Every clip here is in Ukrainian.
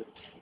it.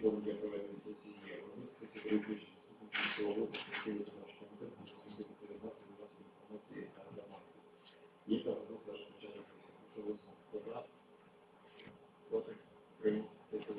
поводу для проведення сесії розмістити переключення стосункового року, який визначно передати власні інформації та громадські. Є та вопрос даже начальник, що ви проти приймуть, це вже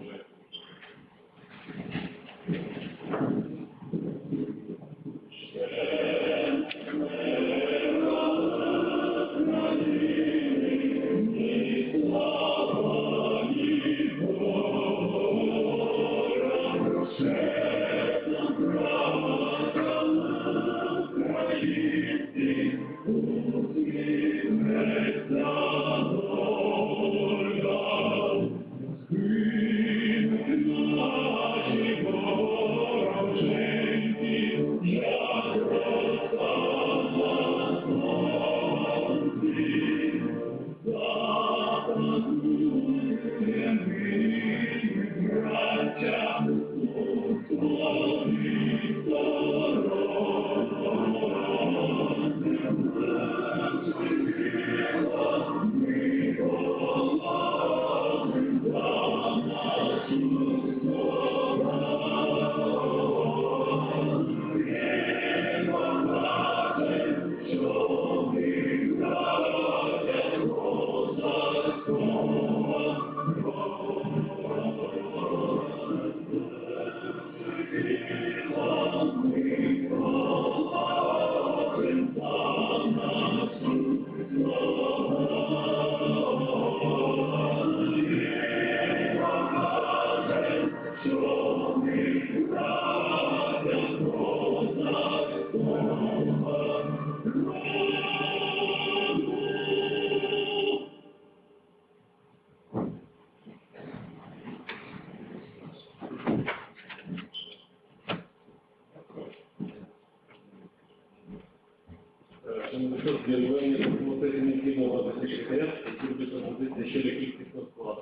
на висок для введення документації необхідного записних порядку, які буде пропозиція щодо кількісного складу.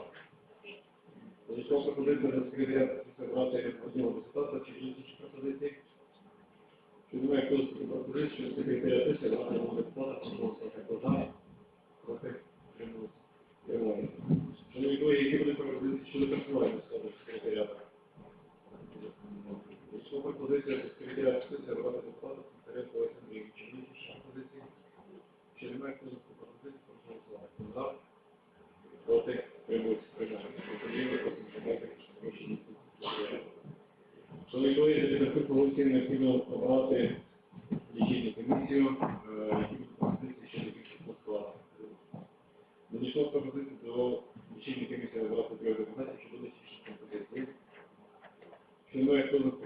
Надійшла пропозиція за секретаря зібрати відповідного депутата чи інші пропозиції. Чи немає хтось пропозицій, що секретаря сесії, вона не може депутата, проголосувати. to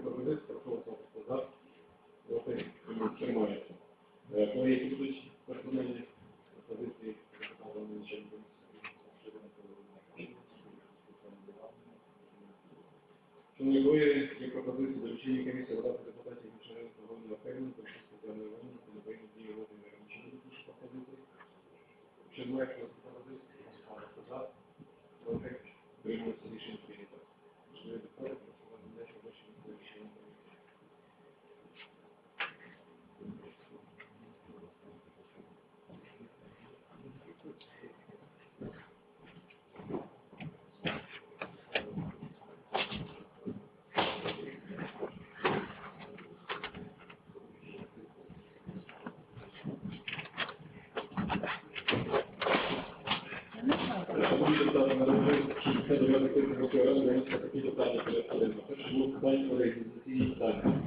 ми закрити Верховної Ради виносити такі питання перед колегами. Перше було питання про реалізаційні питання.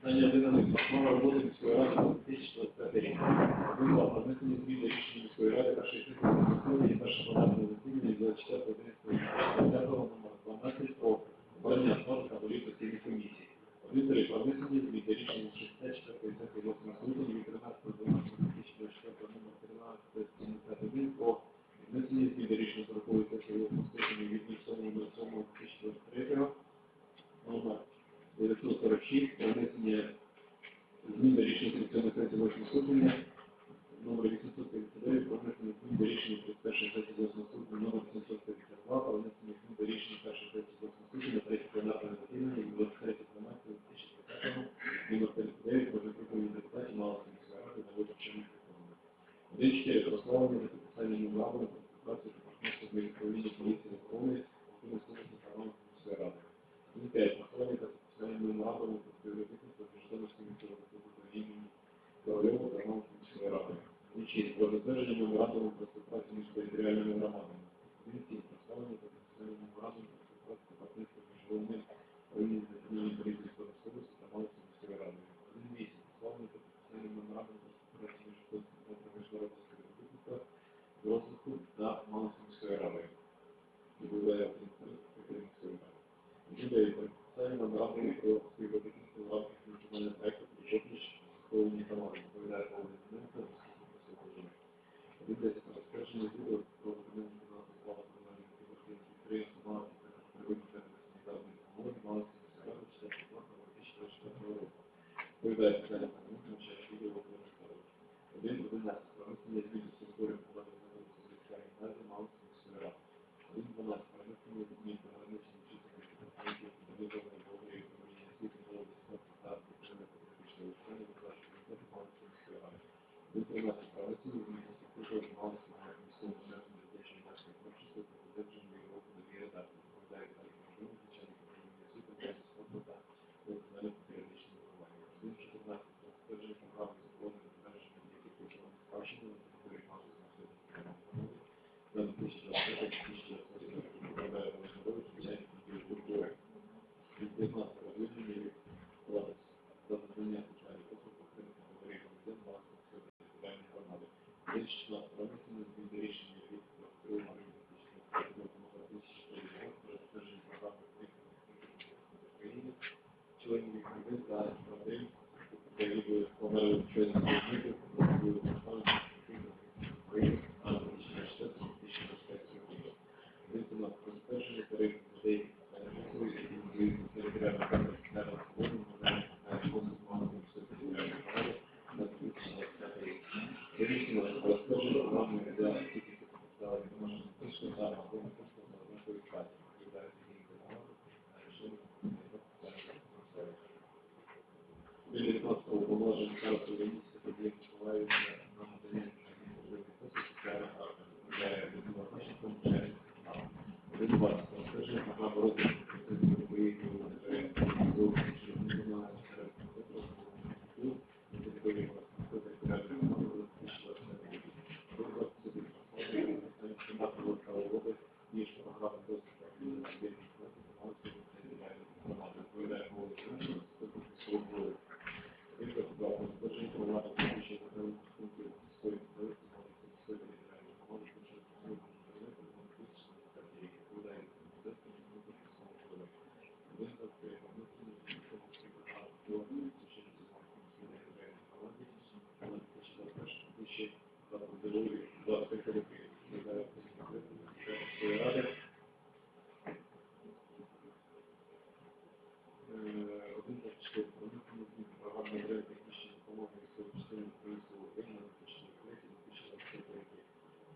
Питання винесено про роботу міської ради 2025 рік. Вимога внесення зміни виборчими річки, прославлені та підписання меморандуму праці та партнерства з відповідні поліції охорони і населення правам міської ради. І 5. Прославлені та підписання меморандуму про співробітництво між Житомирським міським імені Корольову та Роману міської ради. І 6. Про затвердження меморандуму про співпрацю між територіальними громадами. І 7. Прославлені та підписання меморандуму про співпрацю та партнерства між головним розвитку та малосумської ради. І виявляє української ради. Дідається, це набрати про співробітництво в рамках національного проекту «Причепніч» сповнені товари, відповідає голови документа розповідно сьогодні. Дідається розкаження відео про документи фінансової слава комунальних підприємств підприємств малості та природних технічних даних технологій малості міської ради 64 року. Відповідає Віталій và đến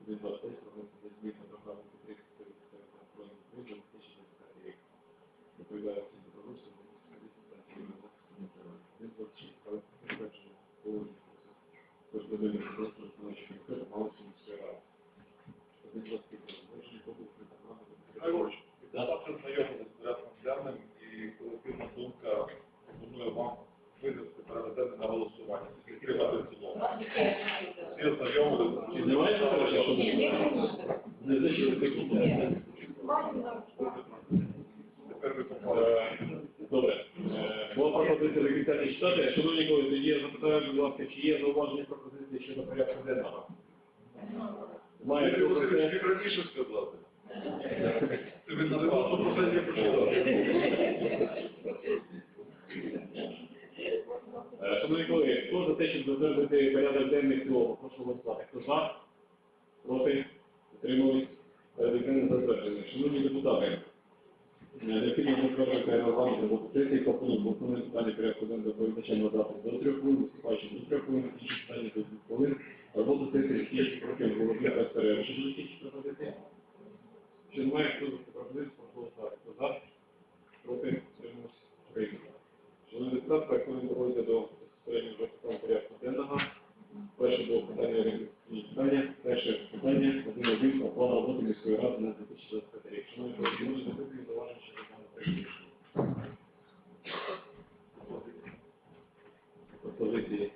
від 26 року зміни до правил 30 електронних призів 2010 рік. Відповідає всім добровольцям, від 26 але підтвердження положення кожного дня просто виконавчого лікаря мало цим все рано. Від 25 звершення побув з і колективна думка пропонує вам винести переведене на голосування. Підтримати в цілому. Всі ознайомили. Чи немає ознайомили? Не зачитати кінця. Тепер ви попали. Е, добре. Е, була пропозиція до кінця не читати. Шановні колеги, є запитання, будь ласка, чи є зауваження пропозиції щодо порядку денного? Має пропозиції. Ти раніше сказав. Ти ви назвав, що пропозиція прочитав. Шановні колеги, хто за те, щоб затвердити порядок денний в цілому? Прошу голосувати. Хто за? Проти? Утримались? Порядок денний. Шановні депутати, е, необхідно затвердити регламент роботи сесії пункту основне питання порядку денного доповідача завтра. до хвилин, виступаючи до трьох хвилин, інші питання до двох хвилин. Роботу сесії стільки протягом голови без перерви. Чи будуть якісь пропозиції? Чи немає хто за пропозицію, прошу голосувати. Хто за? Проти? Утримались? Прийнято. Шановні депутати, переходимо доводити до безпосередньо вже питань порядку денного. Перше було питання реєстраційні питання. Перше питання один один про план роботи міської ради на 2025 рік. Шановні колеги, може запитати зауваження щодо даного проекту рішення? Пропозиції.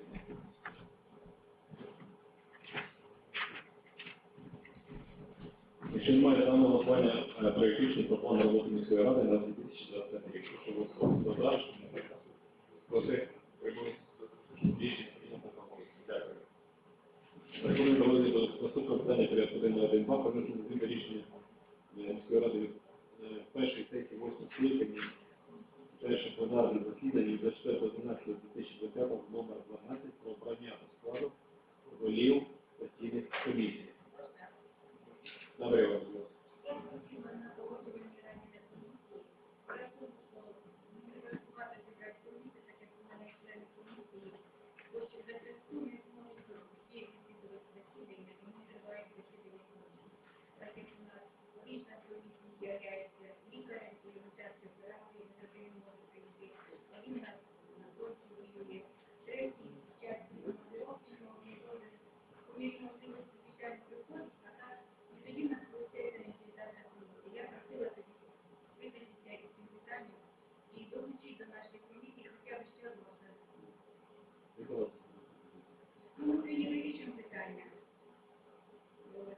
Якщо немає даного голосування е, проект рішення про план роботи міської ради на 2025 рік, прошу голосувати. Хто за? Проти? Прибули? Рішення прийнято одноголосно. Дякую. Переходимо до розгляду наступного питання порядку денного 1.2 про внесення змін до рішення е, міської ради від е, першої сесії 8 скликання перше пленарне засідання від 24.12.2025 номер 12 про обрання до складу голів постійних комісій. Добре, Іван, будь ласка. Я просила тоді визначитися якісь питання і долучити до нашої комісії хоча б ще одного члена. Микола. Ну, ми прийняли рішення питання. От.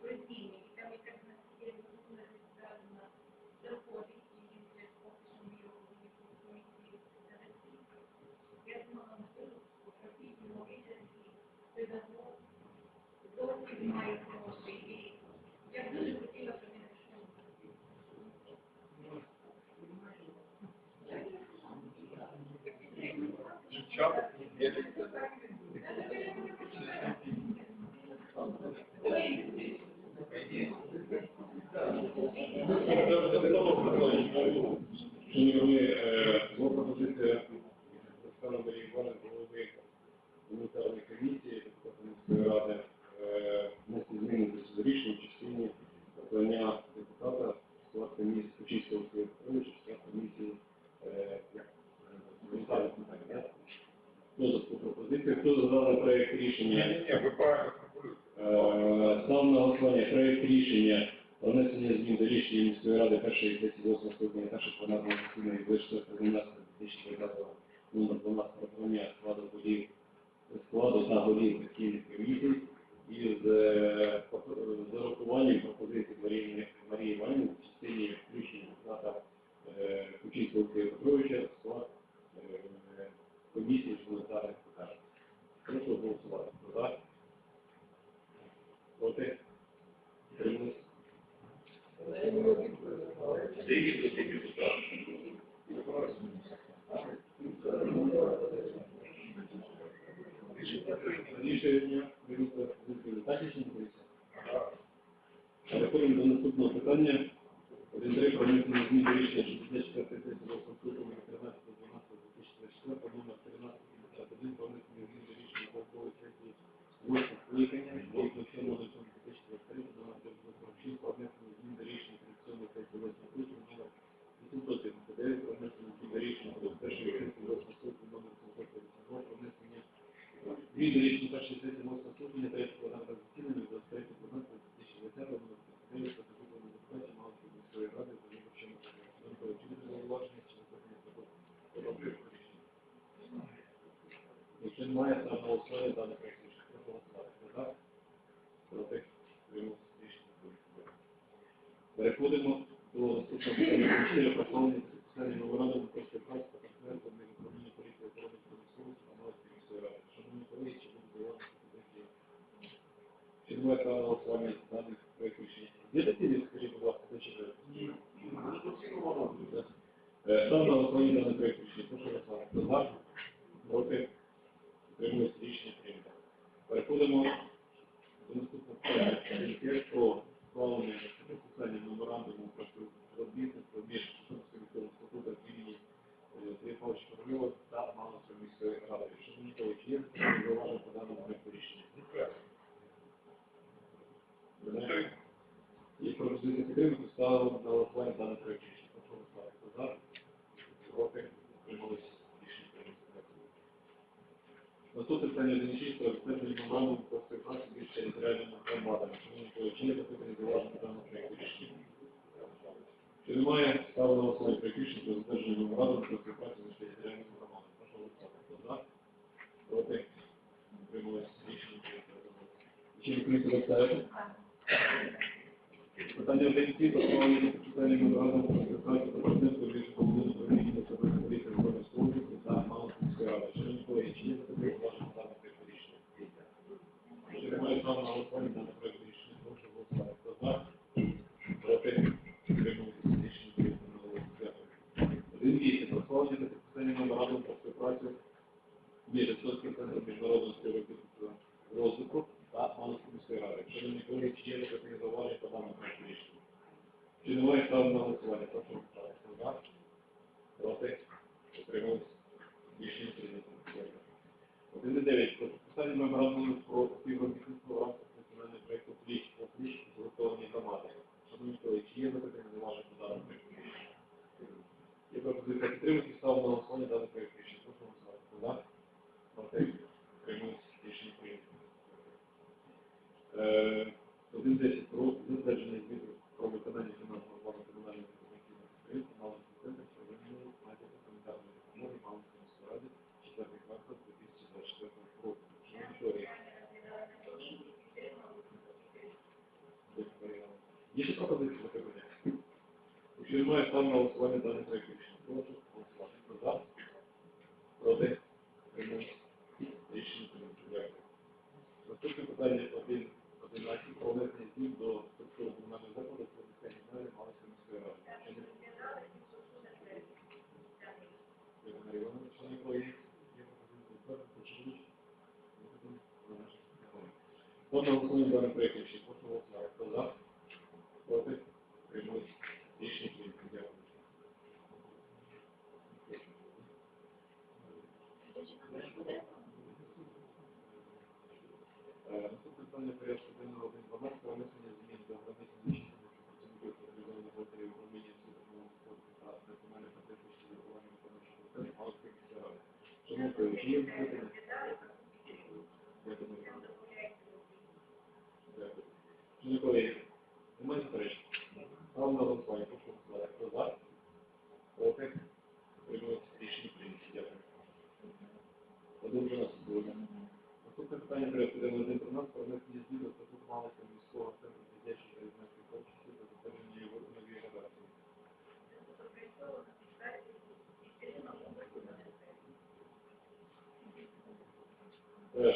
Про звільнення. І там якраз на є документ зразу на доходить, і він вже поки що ми його будемо в комісії завести. Я думала, можливо, попросити його визнати педагог, досвід має хороший. І я б дуже хотіла, він пішов. Чичак, є. Шановні колеги, е, була пропозиція Оксана Марії Івановни, голови гуманітарної комісії, депутата міської ради, е, внести зміни до рішення в частині обрання депутата в склад комісії Кучівського Олексія Петровича, в склад комісії е, як, е, гуманітарних питань. да? Хто за цю проект Ні, рішення? ні, ви правильно формулюєте. Е, на голосування проект рішення про внесення змін до рішення міської ради першої сесії 8 скликання першого пленарного засідання 24.12.2020 номер 12 про обрання складу голів складу та голів постійних комісій із поп- з урахуванням пропозицій Марії Марії Іванівни в частині включення депутата е, Кучинського Петровича в склад е, комісії гуманітарних. Прошу голосувати. За? Проти? Тут? Рішення Ага. Переходимо до наступного питання. Один три про внесення змін рішення 64 сесії 8 скликання 13.12.2024 номер 1351 про внесення змін до рішення полкової сесії 8 скликання від 07.07.2023 до номер 946 про внесення змін до рішення традиційної сесії 8 скликання номер 879 про внесення змін до рішення 21 сесії 8 скликання номер 752 про внесення Дві до рішення першої сесії мосту слухання та пленарного засідання 23 липня 2020 року на підставі статутного депутатів Малської міської ради за виборчими Донкою. Чи буде зауваження, чи виконання такого рішення? Якщо немає, то голосування дане проект рішення. Прошу голосувати. Проти? Утримались? Рішення прийнято. Переходимо до наступного питання. Чотири представлення спеціальні меморандум про співпрацю та партнерство між управлінням поліції охорони промисловості та Малської міської ради. Шановні колеги, чи буде зауваження пропозиції? Чи немає права голосування даних рішення? Є такі, скажіть, будь ласка, чи ви? Е, Ставлю на голосування даний проєкт рішення. Прошу голосувати. Хто за? Проти? Утримуюсь. Рішення прийнято. Переходимо до наступного питання. Комітет про схвалення підписання меморандуму про співробітництво між Шевченківським статутом імені Сергія Павловича Корольова та Малинської міської ради. Колеги, чи є зауваження по даному проєкту рішення? Немає? Є пропозиція підтримки, ставимо на голосування даний проєкт рішення. Прошу голосувати. За? Проти? Утримались? Наступне питання 1.6 про затвердження меморандуму про співпрацю між територіальними громадами. Колеги, чи є запитання зауваження по даному проєкту рішення? Чи немає ставлю на голосування проєкт рішення про затвердження меморандуму про співпрацю між територіальними громадами? Прошу голосувати. Хто за? Проти? Утримались? Рішення. Чи ви комісію розставите? Питання 1.7 про схвалення та підписання меморандуму про співпрацю та партнерство між На голосування даний проєкт рішення. Прошу голосувати. Хто за? Проти? Утримуюсь? Рішення прийнято. Дякую. Е, Наступне питання порядку денного 1.12 про внесення змін до границь міжнародних працівників спеціалізованих блокерів управління судового спорту та національної патріотичної виховання виконавчого комітету міської ради. Шановні колеги, чи є запитання? Дякую. Дякую. Шановні колеги, немає заперечень? Ставимо на голосування. Прошу голосувати. Хто за? Проти? Утримується. Рішення прийнято. Дякую. Один нас буде. Наступне питання порядку денного 1.13 про внесення змін до статуту Малинського міського центру дитячої та юнацької творчості та його у новій редакції.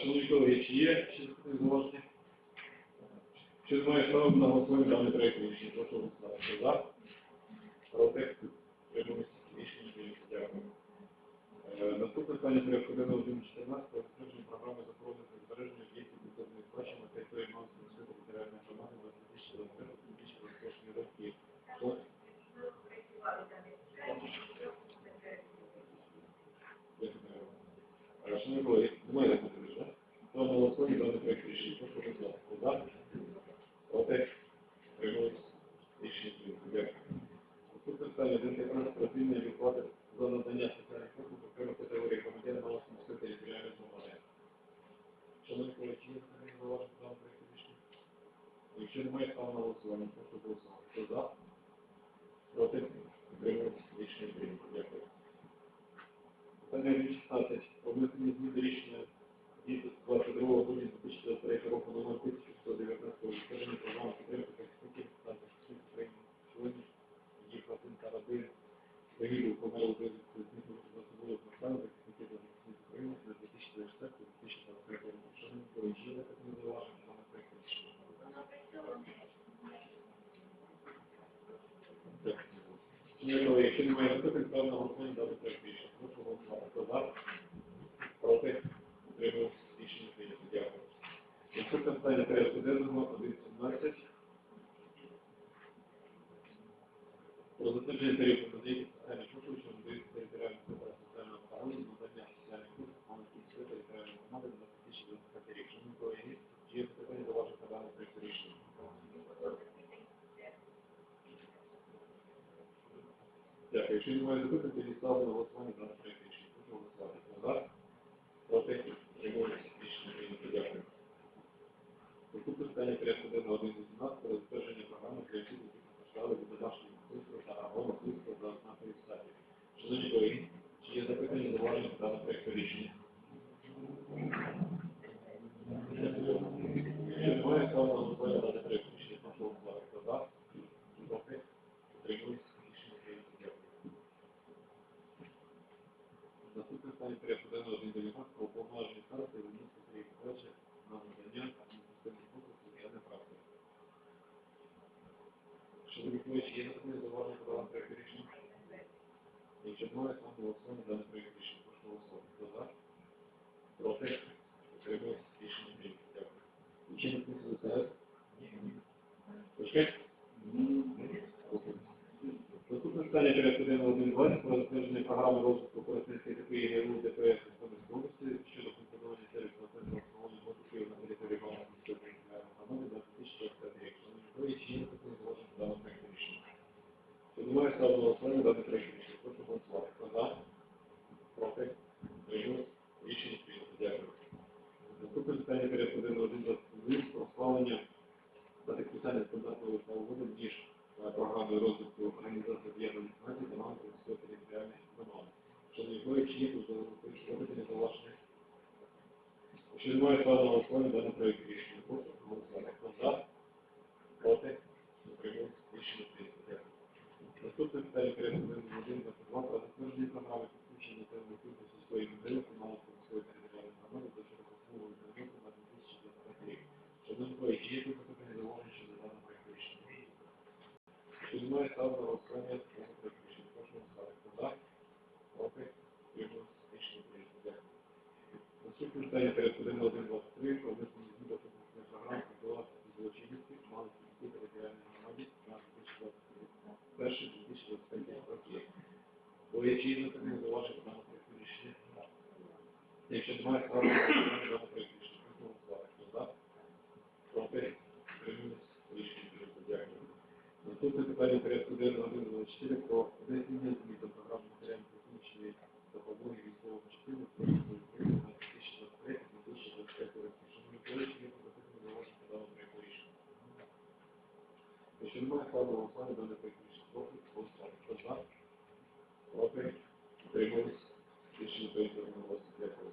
Шановні колеги, чи є ще запитання зауваження? Чи немає ставити на голосування даний проєкт рішення? Прошу голосувати. За? Якщо немає запитань, тоді ставлю на голосування дане проєкт. підставі порядку денного звітовіка про повноваження карти і внести свої подачі на надання адміністративних послуг громадянина практики. Щодо відповідь, є наступне зауваження по даному проєкту рішення? Якщо немає, саме голосуємо даний проєкт рішення. Прошу голосувати. Хто за? Проти? Отримує рішення прийнято. Дякую. Учені комісії ЗСР? Ні. Почекайте. Наступне питання порядку денного звітовіка про затвердження програми розвитку корпоративних Чи немає право на голосування в даному проєкті рішення? Прошу голосувати. Хто за? Проти? Утримались? Рішення прийнято. Дякую. Наступне питання порядку денного години на програму про затвердження програми підключення та виключення сільської людини комунальної сільської територіальної громади до широкослового інтернету на 2025 рік. Шановні колеги, є якісь запитання до вас даного проєкту рішення? Чи немає право на голосування в даному проєкті рішення? Прошу голосувати. За? Проти? Утримались? Рішення прийнято. Наступне питання порядку складу голосування буде переключити проти, голосування. Хто за? Проти? Утримались? Рішення прийнято одноголосно. Дякую.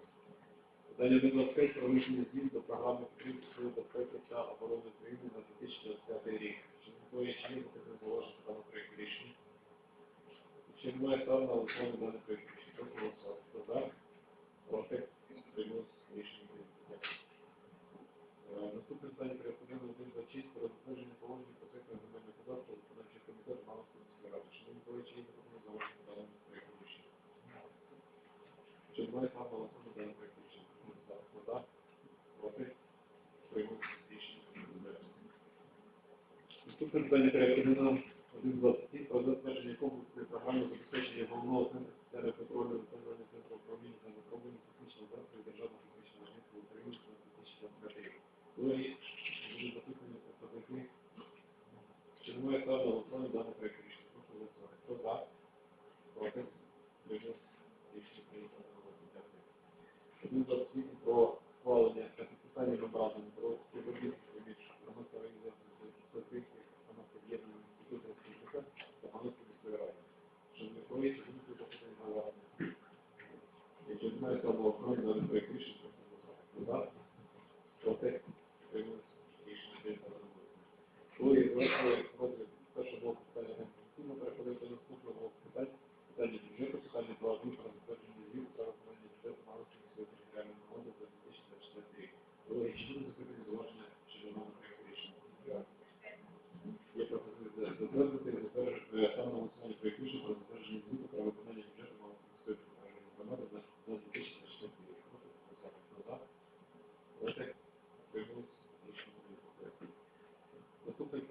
Питання 95 про внесення змін до програми підтримки Сил безпеки та оборони України на 2025 рік. Чи немає ще є таке зауваження даного проєкту рішення? Якщо немає, ставлю на голосування даного проєкту рішення. Прошу голосувати.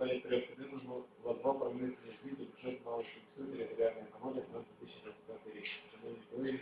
перед переобходимому в одно промислення звіту бюджет мало функцію територіальної громади на 2025 рік. Шановні колеги,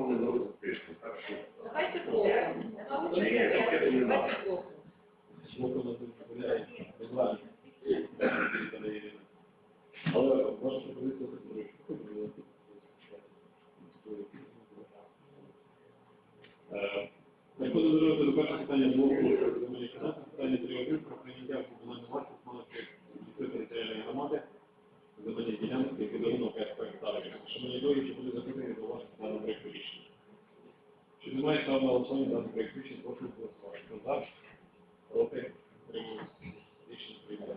розповідали на розписку. Так що Давайте блоком. Давайте блоком. дозволяє без вами. Віталій Ірина. Але ваша. Е, Переходимо до розгляду першого питання блоку земельної фінанси. Питання 3.1 про прийняття в комунальну власність міської територіальної громади земельні ділянки підготовлено 5 гектарів. Шановні колеги, чи буде запитання проєкту рішення? Чи немає став на голосування даний проєкт рішення, прошу голосувати. Хто за? Проти? Утримуюсь. Рішення прийнято.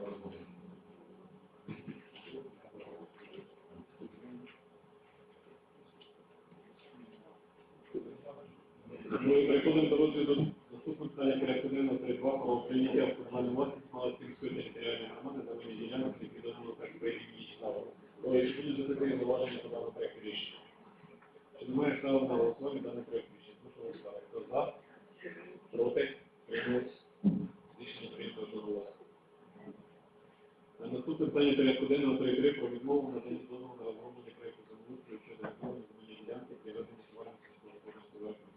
Ми переходимо до наступного питання порядку денного 3.2 про прийняття в комунальну власність Малинської територіальної громади земельні ділянок ліквідованого як передні ставок. Чи будуть запитання зауваження по даному проєкту рішення? Чи немає ставок на голосування даний проєкт рішення? Прошу голосувати. Хто за? Проти? Утримуюсь. Рішення прийнято одноголосно. Наступне питання порядку денного 3.3 про відмову надання дозволу на розроблення проєкту землеустрою щодо відновлення земельної ділянки для ведення товарних сільськогосподарських виробництв.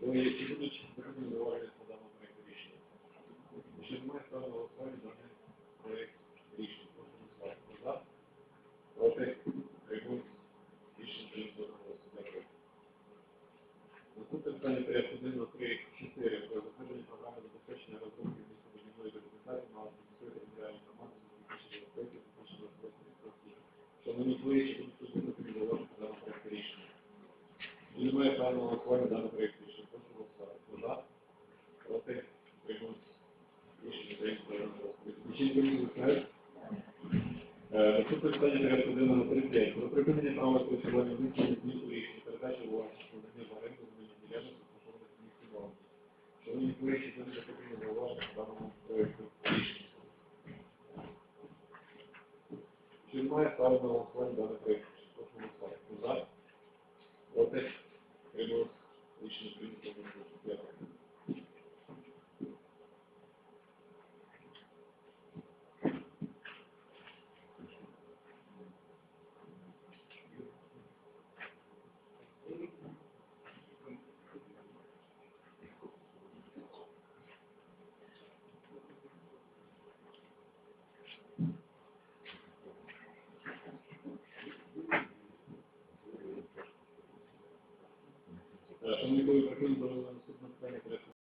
Ви чи будуть запитання зауваження по даному проєкту рішення? Чи немає ставлю на голосування даний проєкт рішення? Прошу голосувати. Хто за? Проти? Утримуюсь. Рішення прийнято одноголосно. Дякую. Наступне питання порядку денного 3.4 про затвердження програми забезпечення розробки містобудівної документації на міської територіальної громади на 2025-2028 роки. Шановні колеги, чи будуть запитання зауваження по проєкту рішення? Немає на голосування даного проєкту рішення? Прошу голосувати. За? Проти? Утримуюсь. Рішення прийнято одноголосно. Включіть комісію скажуть. Е, Наступне питання порядку денного 35. Про припинення права користування виключення змін у рішенні передачі власності в оренду Колеги, чи буде запитання зауваження по даному проєкту рішення? Чи немає ставлю на голосування даний проєкт? Прошу голосувати. За? Проти? Утримуюсь. Рішення прийнято одноголосно. Дякую. Е, Шановні колеги, переходимо